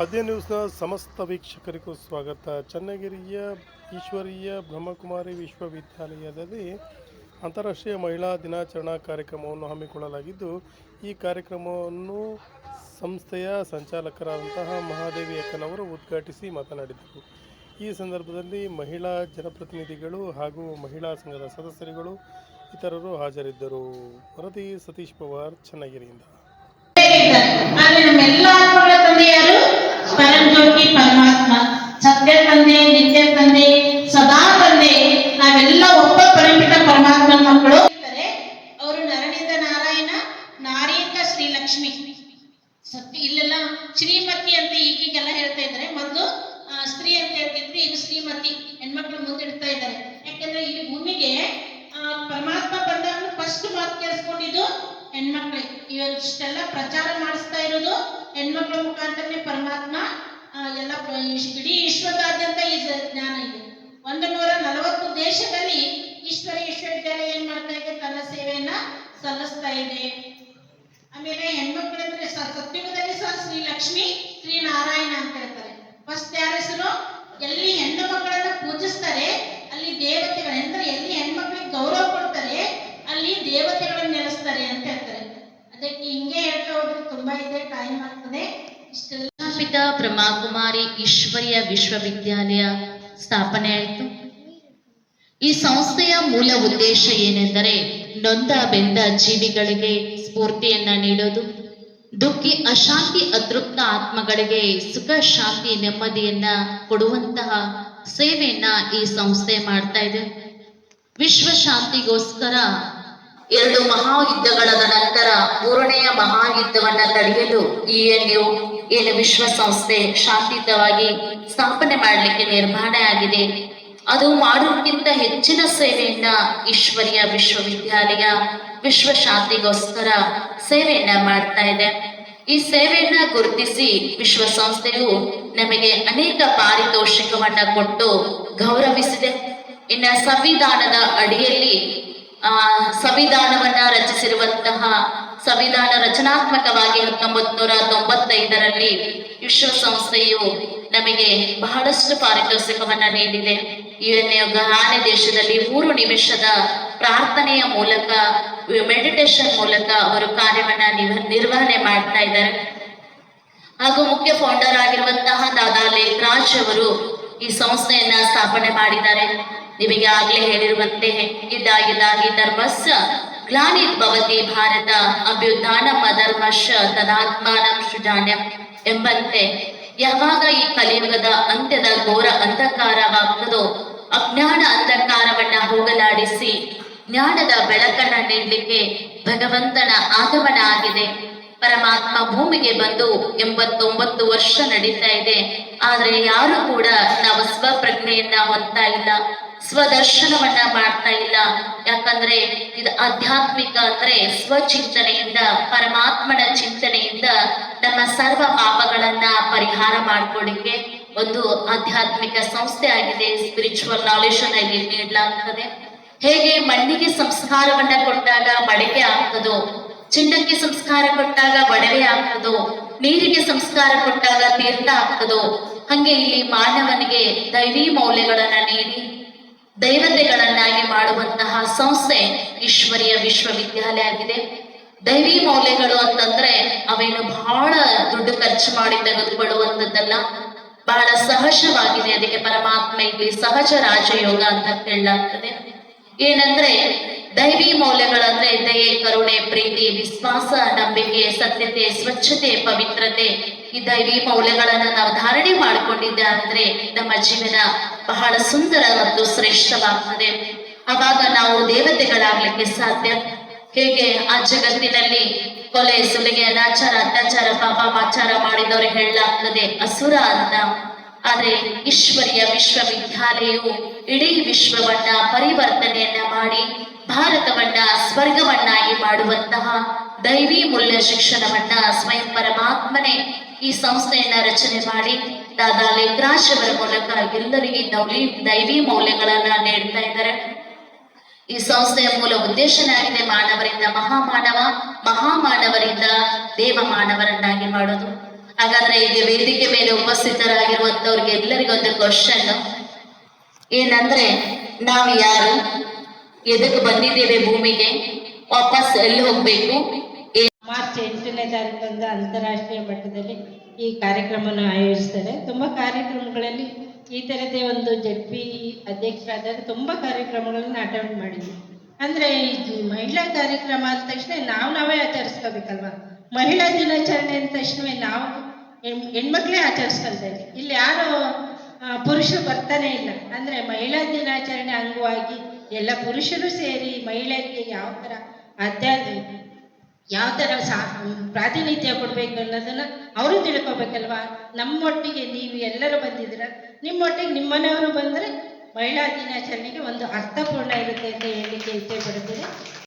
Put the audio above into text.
ಅದೇ ನ್ಯೂಸ್ನ ಸಮಸ್ತ ವೀಕ್ಷಕರಿಗೂ ಸ್ವಾಗತ. ಚನ್ನಗಿರಿಯ ಈಶ್ವರೀಯ ಬ್ರಹ್ಮಕುಮಾರಿ ವಿಶ್ವವಿದ್ಯಾಲಯದಲ್ಲಿ ಅಂತಾರಾಷ್ಟ್ರೀಯ ಮಹಿಳಾ ದಿನಾಚರಣಾ ಕಾರ್ಯಕ್ರಮವನ್ನು ಹಮ್ಮಿಕೊಳ್ಳಲಾಗಿದ್ದು, ಈ ಕಾರ್ಯಕ್ರಮವನ್ನು ಸಂಸ್ಥೆಯ ಸಂಚಾಲಕರಾದಂತಹ ಮಹಾದೇವಿ ಅಕ್ಕನವರು ಉದ್ಘಾಟಿಸಿ ಮಾತನಾಡಿದರು. ಈ ಸಂದರ್ಭದಲ್ಲಿ ಮಹಿಳಾ ಜನಪ್ರತಿನಿಧಿಗಳು ಹಾಗೂ ಮಹಿಳಾ ಸಂಘದ ಸದಸ್ಯರುಗಳು ಇತರರು ಹಾಜರಿದ್ದರು. ವರದಿ ಸತೀಶ್ ಪವಾರ್, ಚನ್ನಗಿರಿಯಿಂದ ಆದ್ರೆ ನಮ್ಮೆಲ್ಲ ಆತ್ಮಗಳ ತಂದೆ ಯಾರು ಪರಂಜ್ಯೋತಿ ಪರಮಾತ್ಮ, ಸತ್ಯ ತಂದೆ, ನಿತ್ಯ ತಂದೆ, ಸದಾ ತಂದೆ, ನಾವೆಲ್ಲ ಒಬ್ಬ ಪರಿಮಿತ ಪರಮಾತ್ಮನ ಮಕ್ಕಳು. ಅವರು ನರನಿಂದ ನಾರಾಯಣ ನಾರಿಯಿಂದ ಶ್ರೀಲಕ್ಷ್ಮಿ. ಸತ್ಯ ಇಲ್ಲೆಲ್ಲ ಶ್ರೀಮತಿ ಅಂತ ಈಗೀಗೆಲ್ಲ ಹೇಳ್ತಾ ಇದ್ದಾರೆ. ಮೊದಲು ಸ್ತ್ರೀ ಅಂತ ಹೇಳ್ತಿದ್ರು, ಈಗ ಶ್ರೀಮತಿ ಹೆಣ್ಮಕ್ಳು ಮುಂದಿಡ್ತಾ ಇದ್ದಾರೆ. ಯಾಕಂದ್ರೆ ಇಲ್ಲಿ ಭೂಮಿಗೆ ಪರಮಾತ್ಮ ಬಂದಾಗ ಫಸ್ಟ್ ಮಾತು ಕೇಳಿಸ್ಕೊಂಡಿದ್ದು ಹೆಣ್ಮಕ್ಳಿಗೆ ಇವಷ್ಟೆಲ್ಲ ಪ್ರಚಾರ ಮಾಡಿಸ್ತಾ ಇರೋದು ಹೆಣ್ಮಕ್ಳ ಮುಖಾಂತರನೇ ಪರಮಾತ್ಮ. ಎಲ್ಲ ಇಡೀ ವಿಶ್ವದಾದ್ಯಂತ ಈ ಜ್ಞಾನ ಇದೆ. ಒಂದು ನೂರ ನಲವತ್ತು ದೇಶದಲ್ಲಿ ಈಶ್ವರ ವಿಶ್ವವಿದ್ಯಾಲಯ ಏನ್ ಮಾಡ್ತಾ ಇದೆ? ತನ್ನ ಸೇವೆಯನ್ನ ಸಲ್ಲಿಸ್ತಾ ಇದೆ. ಆಮೇಲೆ ಹೆಣ್ಮಕ್ಳಂದ್ರೆ ಸತ್ಯುಗದಲ್ಲಿ ಸಹ ಶ್ರೀ ಲಕ್ಷ್ಮಿ, ಶ್ರೀ ನಾರಾಯಣ ಅಂತ ಹೇಳ್ತಾರೆ. ಫಸ್ಟ್ ಯಾರ ಹೆಸರು? ಎಲ್ಲಿ ಹೆಣ್ಣು ಮಕ್ಕಳನ್ನ ಪೂಜಿಸ್ತಾರೆ, ಅಲ್ಲಿ ದೇವತೆಗಳು ಅಂದ್ರೆ ಎಲ್ಲಿ ಹೆಣ್ಮಕ್ಳಿಗೆ ಗೌರವ ಕೊಡ್ತಾರೆ, ಅಲ್ಲಿ ದೇವತೆಗಳನ್ನ ನೆಲೆಸ್ತಾರೆ ಅಂತ ಹೇಳ್ತಾರೆ. ಅದಕ್ಕೆ ಹಿಂಗೆ ಹೇಳ್ತಾ ಹೋದ್ರೆ ತುಂಬಾ ಇದೆ ಟೈಮ್ ಆಗ್ತದೆ. ಇಷ್ಟೆಲ್ಲ ಪಿತ ಬ್ರಹ್ಮಕುಮಾರಿ ಈಶ್ವರ್ಯ ವಿಶ್ವವಿದ್ಯಾಲಯ ಸ್ಥಾಪನೆ ಆಯಿತು. ಈ ಸಂಸ್ಥೆಯ ಮೂಲ ಉದ್ದೇಶ ಏನೆಂದರೆ ನೊಂದ ಬೆಂದ ಜೀವಿಗಳಿಗೆ ಸ್ಫೂರ್ತಿಯನ್ನ ನೀಡೋದು. ದುಃಖಿ ಅಶಾಂತಿ ಅತೃಪ್ತ ಆತ್ಮಗಳಿಗೆ ಸುಖ, ಶಾಂತಿ, ನೆಮ್ಮದಿಯನ್ನ ಕೊಡುವಂತಹ ಸೇವೆಯನ್ನ ಈ ಸಂಸ್ಥೆ ಮಾಡ್ತಾ ಇದೆ. ವಿಶ್ವ ಶಾಂತಿಗೋಸ್ಕರ ಎರಡು ಮಹಾಯುದ್ಧಗಳ ನಂತರ ಮೂರನೆಯ ಮಹಾಯುದ್ಧವನ್ನ ತಡೆಯಲು ಇಎನ್ಯು ಏನು ವಿಶ್ವಸಂಸ್ಥೆ ಶಾಂತಿಯುತವಾಗಿ ಸ್ಥಾಪನೆ ಮಾಡಲಿಕ್ಕೆ ನಿರ್ಮಾಣ ಆಗಿದೆ. ಅದು ಮಾಡೋಕ್ಕಿಂತ ಹೆಚ್ಚಿನ ಸೇವೆಯನ್ನ ಈಶ್ವರಿಯ ವಿಶ್ವವಿದ್ಯಾಲಯ ವಿಶ್ವ ಶಾಂತಿಗೋಸ್ಕರ ಸೇವೆಯನ್ನ ಮಾಡ್ತಾ ಇದೆ. ಈ ಸೇವೆಯನ್ನ ಗುರುತಿಸಿ ವಿಶ್ವಸಂಸ್ಥೆಯು ನಮಗೆ ಅನೇಕ ಪಾರಿತೋಷಿಕವನ್ನ ಕೊಟ್ಟು ಗೌರವಿಸಿದೆ. ಇನ್ನ ಸಂವಿಧಾನದ ಅಡಿಯಲ್ಲಿ ಸಂವಿಧಾನವನ್ನ ರಚಿಸಿರುವಂತಹ ಸಂವಿಧಾನ ರಚನಾತ್ಮಕವಾಗಿ ಹತ್ತೊಂಬತ್ ನೂರ ತೊಂಬತ್ತೈದರಲ್ಲಿ ವಿಶ್ವಸಂಸ್ಥೆಯು ನಮಗೆ ಬಹಳಷ್ಟು ಪಾರಿತೋಷಿಕವನ್ನ ನೀಡಿದೆ. ಇವನ್ನ ಗಹಾನೆ ದೇಶದಲ್ಲಿ ಮೂರು ನಿಮಿಷದ ಪ್ರಾರ್ಥನೆಯ ಮೂಲಕ, ಮೆಡಿಟೇಷನ್ ಮೂಲಕ ಅವರು ಕಾರ್ಯವನ್ನ ನಿರ್ವಹಣೆ ಮಾಡ್ತಾ ಇದ್ದಾರೆ. ಹಾಗೂ ಮುಖ್ಯ ಫೌಂಡರ್ ಆಗಿರುವಂತಹ ದಾದಾ ಲೇಖರಾಜ್ ಅವರು ಈ ಸಂಸ್ಥೆಯನ್ನ ಸ್ಥಾಪನೆ ಮಾಡಿದ್ದಾರೆ. ನಿಮಗೆ ಆಗ್ಲೇ ಹೇಳಿರುವಂತೆ ಇದಾಗಿದ್ದಾಗಿ ಧರ್ಮಸ್ಸ ಗ್ಲಾನಿ ಭವತಿ ಭಾರತ ಅಭ್ಯುತ್ಥಾನ ಧರ್ಮಶ ತದಾತ್ಮಾನ ಸೃಜಾನ್ಯ ಎಂಬಂತೆ ಯಾವಾಗ ಈ ಕಲಿಯುಗದ ಅಂತ್ಯದ ಘೋರ ಅಂಧಕಾರವಾಗ್ತದೋ ಅಜ್ಞಾನ ಅಂಧಕಾರವನ್ನ ಹೋಗಲಾಡಿಸಿ ಜ್ಞಾನದ ಬೆಳಕನ್ನ ನೀಡಲಿಕ್ಕೆ ಭಗವಂತನ ಆಗಮನ ಆಗಿದೆ. ಪರಮಾತ್ಮ ಭೂಮಿಗೆ ಬಂದು ಎಂಬತ್ತೊಂಬತ್ತು ವರ್ಷ ನಡೀತಾ ಇದೆ. ಆದ್ರೆ ಯಾರು ಕೂಡ ನಾವು ಸ್ವಪ್ರಜ್ಞೆಯನ್ನ ಹೊಂದ್ತಾ ಇಲ್ಲ, ಸ್ವದರ್ಶನವನ್ನ ಮಾಡ್ತಾ ಇಲ್ಲ. ಯಾಕಂದ್ರೆ ಇದು ಆಧ್ಯಾತ್ಮಿಕ ಅಂದ್ರೆ ಸ್ವಚಿಂತನೆಯಿಂದ, ಪರಮಾತ್ಮನ ಚಿಂತನೆಯಿಂದ ನಮ್ಮ ಸರ್ವ ಪಾಪಗಳನ್ನ ಪರಿಹಾರ ಮಾಡ್ಕೊಳ್ಳಿಕ್ಕೆ ಒಂದು ಆಧ್ಯಾತ್ಮಿಕ ಸಂಸ್ಥೆ ಆಗಿದೆ. ಸ್ಪಿರಿಚುವಲ್ ನಾಲೆಜ್ ಅನ್ನ ಇಲ್ಲಿ ನೀಡಲಾಗ್ತದೆ. ಹೇಗೆ ಮಣ್ಣಿಗೆ ಸಂಸ್ಕಾರವನ್ನ ಕೊಟ್ಟಾಗ ಮಳೆಗೆ ಆಗ್ತದೋ ಚಿನ್ನಕ್ಕೆ ಸಂಸ್ಕಾರ ಕೊಟ್ಟಾಗ ಒಡವೆ ಆಗ್ತದೋ, ನೀರಿಗೆ ಸಂಸ್ಕಾರ ಕೊಟ್ಟಾಗ ತೀರ್ಥ ಆಗ್ತದೋ, ಹಂಗೆ ಇಲ್ಲಿ ಮಾನವನಿಗೆ ದೈವಿ ಮೌಲ್ಯಗಳನ್ನ ನೀಡಿ, ದೈವತೆಗಳನ್ನಾಗಿ ಮಾಡುವಂತಹ ಸಂಸ್ಥೆ ಈಶ್ವರಿಯ ವಿಶ್ವವಿದ್ಯಾಲಯ ಆಗಿದೆ. ದೈವಿ ಮೌಲ್ಯಗಳು ಅಂತಂದ್ರೆ ಅವೇನು ಬಹಳ ದುಡ್ಡು ಖರ್ಚು ಮಾಡಿ ತೆಗೆದುಕೊಳ್ಳುವಂಥದ್ದಲ್ಲ. ಬಹಳ ಸಹಜವಾಗಿದೆ, ಅದಕ್ಕೆ ಪರಮಾತ್ಮ ಇಲ್ಲಿ ಸಹಜ ರಾಜಯೋಗ ಅಂತ ಕೇಳಲಾಗ್ತದೆ. ಏನಂದ್ರೆ ದೈವಿ ಮೌಲ್ಯಗಳಂದ್ರೆ ದಯೆ, ಕರುಣೆ, ಪ್ರೀತಿ, ವಿಶ್ವಾಸ, ನಂಬಿಕೆ, ಸತ್ಯತೆ, ಸ್ವಚ್ಛತೆ, ಪವಿತ್ರತೆ. ಈ ದೈವಿ ಮೌಲ್ಯಗಳನ್ನ ನಾವು ಧಾರಣೆ ಮಾಡಿಕೊಂಡಿದ್ದೆ ಅಂದ್ರೆ ನಮ್ಮ ಜೀವನ ಬಹಳ ಸುಂದರ ಮತ್ತು ಶ್ರೇಷ್ಠವಾಗ್ತದೆ. ಅವಾಗ ನಾವು ದೇವತೆಗಳಾಗ್ಲಿಕ್ಕೆ ಸಾಧ್ಯ. ಹೇಗೆ ಆ ಜಗತ್ತಿನಲ್ಲಿ ಕೊಲೆ, ಸುಲಿಗೆ ಅನಾಚಾರ ಅತ್ಯಾಚಾರ, ಪಾಪ, ಮಾಚಾರ ಮಾಡಿದವರು ಹೇಳಲಾಗ್ತದೆ ಅಸುರ ಅಂತ. ಆದ್ರೆ ಈಶ್ವರಿಯ ವಿಶ್ವವಿದ್ಯಾಲಯವು ಇಡೀ ವಿಶ್ವವನ್ನ ಪರಿವರ್ತನೆಯನ್ನ ಮಾಡಿ ಭಾರತವನ್ನ ಸ್ವರ್ಗವನ್ನಾಗಿ ಮಾಡುವಂತಹ ದೈವಿ ಮೂಲ್ಯ ಶಿಕ್ಷಣವನ್ನ ಸ್ವಯಂ ಪರಮಾತ್ಮನೇ ಈ ಸಂಸ್ಥೆಯನ್ನ ರಚನೆ ಮಾಡಿ ದಾದಾ ಲೇಖರಾಜ್ ಅವರ ಮೂಲಕ ಎಲ್ಲರಿಗೆ ದೌಲಿ, ದೈವಿ ಮೌಲ್ಯಗಳನ್ನ ನೀಡ್ತಾ ಇದ್ದಾರೆ. ಈ ಸಂಸ್ಥೆಯ ಮೂಲ ಉದ್ದೇಶನಾಗಿದೆ ಮಾನವರಿಂದ ಮಹಾಮಾನವ, ಮಹಾಮಾನವರಿಂದ ದೇವ ಮಾನವರನ್ನಾಗಿ ಮಾಡೋದು. ಹಾಗಾದ್ರೆ ಈಗ ವೇದಿಕೆ ಮೇಲೆ ಉಪಸ್ಥಿತರಾಗಿರುವಂತವ್ರಿಗೆ ಎಲ್ಲರಿಗೊಂದು ಕ್ವಶನ್ ಏನಂದ್ರೆ, ನಾವು ಯಾರು? ಎದಕ್ಕೆ ಬಂದಿದ್ದೇವೆ ಭೂಮಿಗೆ? ವಾಪಸ್ ಎಲ್ಲಿ ಹೋಗ್ಬೇಕು? ಮಾರ್ಚ್ ಎಂಟನೇ ತಾರೀಕಂದು ಅಂತಾರಾಷ್ಟ್ರೀಯ ಮಟ್ಟದಲ್ಲಿ ಈ ಕಾರ್ಯಕ್ರಮವನ್ನು ಆಯೋಜಿಸ್ತಾರೆ. ತುಂಬ ಕಾರ್ಯಕ್ರಮಗಳಲ್ಲಿ ಈ ಥರದೇ ಒಂದು ಜೆಡ್ ಪಿ ಅಧ್ಯಕ್ಷರಾದಾಗ ತುಂಬ ಕಾರ್ಯಕ್ರಮಗಳನ್ನು ಅಟೆಂಡ್ ಮಾಡಿದ್ವಿ. ಅಂದರೆ ಈ ಮಹಿಳಾ ಕಾರ್ಯಕ್ರಮ ಅಂದ ತಕ್ಷಣ ನಾವು ನಾವೇ ಆಚರಿಸ್ಕೋಬೇಕಲ್ವ? ಮಹಿಳಾ ದಿನಾಚರಣೆ ಅಂದ ತಕ್ಷಣವೇ ನಾವು ಹೆಣ್ ಹೆಣ್ಮಕ್ಳೇ ಆಚರಿಸ್ಕೊಳ್ತೇವೆ ಇಲ್ಲಿ ಯಾರು ಪುರುಷರು ಬರ್ತಾನೆ ಇಲ್ಲ. ಅಂದರೆ ಮಹಿಳಾ ದಿನಾಚರಣೆ ಅಂಗವಾಗಿ ಎಲ್ಲ ಪುರುಷರು ಸೇರಿ ಮಹಿಳೆಯರಿಗೆ ಯಾವ ಥರ ಅಧ್ಯಾತ್ಮ ಯಾವ ಥರ ಸಾ, ಪ್ರಾತಿನಿಧ್ಯ ಕೊಡಬೇಕು ಅನ್ನೋದನ್ನ ಅವರು ತಿಳ್ಕೊಬೇಕಲ್ವಾ? ನಮ್ಮೊಟ್ಟಿಗೆ ನೀವು ಎಲ್ಲರೂ ಬಂದಿದ್ದೀರ? ನಿಮ್ಮೊಟ್ಟಿಗೆ ನಿಮ್ಮನೆಯವರು ಬಂದರೆ ಮಹಿಳಾ ದಿನಾಚರಣೆಗೆ ಒಂದು ಅರ್ಥಪೂರ್ಣ ಇರುತ್ತೆ ಅಂತ ಹೇಳಿಕೆ ಪಡ್ತೀನಿ